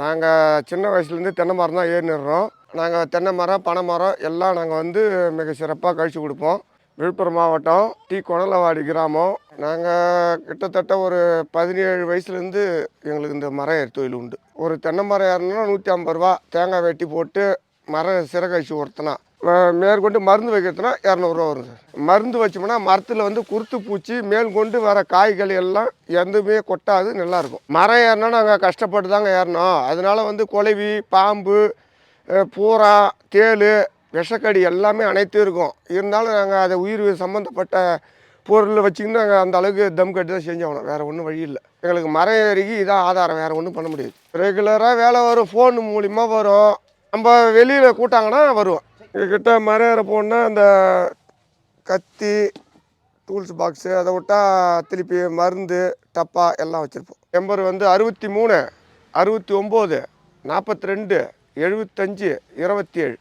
நாங்கள் சின்ன வயசுலேருந்து தென்னை மரம் தான் ஏறி நாங்கள் தென்னை மரம் பனை மரம் எல்லாம் நாங்கள் வந்து மிக சிறப்பாக கழிச்சு கொடுப்போம். விழுப்புரம் மாவட்டம் டி. கொணலவாடி கிராமம். நாங்கள் கிட்டத்தட்ட ஒரு பதினேழு வயசுலேருந்து எங்களுக்கு இந்த மரம் ஏறு தொழில் உண்டு. ஒரு தென்னை மரம் ஏறணும்னா நூற்றி ஐம்பது ரூபா. தேங்காய் வெட்டி போட்டு மரம் சிறகழிச்சு ஒருத்தனா. மேற்கொண்டு மருந்து வைக்கிறதுனா இரநூறுவா வரும் சார். மருந்து வச்சோம்னா மரத்தில் வந்து குருத்து பூச்சி மேல் கொண்டு வர காய்கள் எல்லாம் எதுவுமே கொட்டாது நல்லாயிருக்கும். மரம் ஏறினா நாங்கள் கஷ்டப்பட்டு தாங்க ஏறினோம் அதனால் வந்து குலைவி பாம்பு பூரா தேள் விஷக்கடி எல்லாமே அனைத்து இருக்கும். இருந்தாலும் நாங்கள் அதை உயிர் சம்மந்தப்பட்ட பொருள் வச்சுக்கிட்டு நாங்கள் அந்த அளவுக்கு தம் கட்டி தான் செஞ்சாகணும் வேறு ஒன்றும் வழி இல்லை. எங்களுக்கு மரம் ஏறிக்கு இதான் ஆதாரம். வேறு ஒன்றும் பண்ண முடியாது. ரெகுலராக வேலை வரும். ஃபோன் மூலிமா வரும். நம்ம வெளியில் கூட்டாங்கன்னா வருவோம். எங்ககிட்ட மரம் ஏற அந்த கத்தி டூல்ஸ் பாக்ஸு அதை விட்டா திருப்பி மருந்து டப்பா எல்லாம் வச்சுருப்போம். நம்பர் வந்து அறுபத்தி மூணு அறுபத்தி ஒம்பது நாற்பத்தி ரெண்டு எழுபத்தஞ்சு இருபத்தி ஏழு.